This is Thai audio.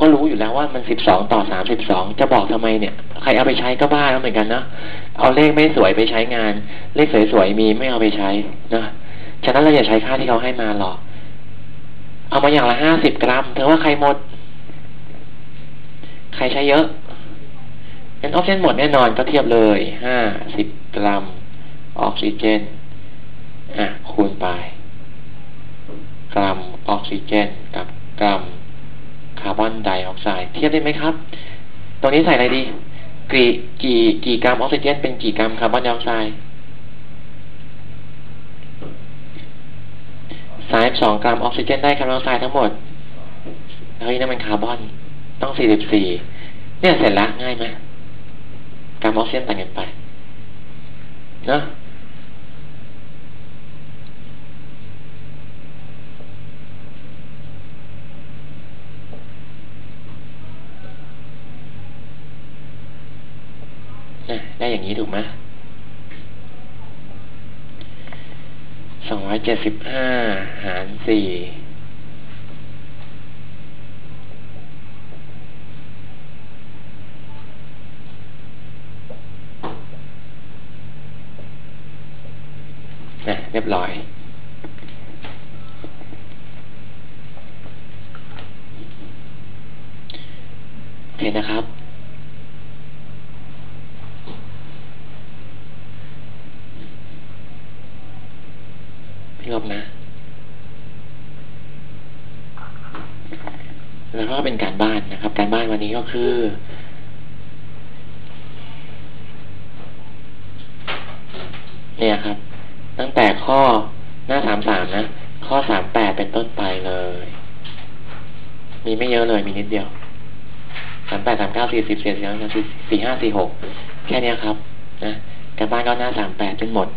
ก็รู้อยู่แล้วว่ามันสิบสองต่อสามสิบสองจะบอกทำไมเนี่ย ใครเอาไปใช้ก็บ้าแล้วเหมือนกันนะเอาเลขไม่สวยไปใช้งาน เลขสวยๆมีไม่เอาไปใช้นะฉะนั้นเราอย่าใช้ค่าที่เขาให้มาหรอก เอามาอย่างละห้าสิบกรัมเธอว่าใครหมด ใครใช้เยอะงั้นออกซิเจนหมดแน่นอนก็เทียบเลยห้าสิบกรัม ออกซิเจน อะคูณไป กรัมออกซิเจนกับกรัม ร์บอนไดออกไซด์เทียบได้ไหมครับ ตรงนี้ใส่อะไรดี กี่กี่กี่กรัมออกซิเจนเป็นกี่กรัมคาร์บอนไดออกไซด์สายสองกรัมออกซิเจนได้คาร์บอนไดออกไซด์ทั้งหมด เฮ้ยนั่นมันคาร์บอน ต้องสี่สิบสี่เนี่ยเสร็จแล้วง่ายไหมกรัมออกซิเจนต่างกันไป เนาะ ได้อย่างนี้ถูกไหมสองร้อยเจ็ดสิบห้าหารสี่นะเรียบร้อยโอเคนะครับ พี่ลบนะ แล้วก็เป็นการบ้านนะครับ การบ้านวันนี้ก็คือ เนี่ยครับ ตั้งแต่ข้อหน้าสามสามนะ ข้อสามแปดเป็นต้นไปเลย มีไม่เยอะเลย มีนิดเดียวสามแปดสามเก้าสี่สิบสี่สิบสี่ห้าสี่หกแค่นี้ครับ นะการบ้านก็หน้าสามแปดจนหมด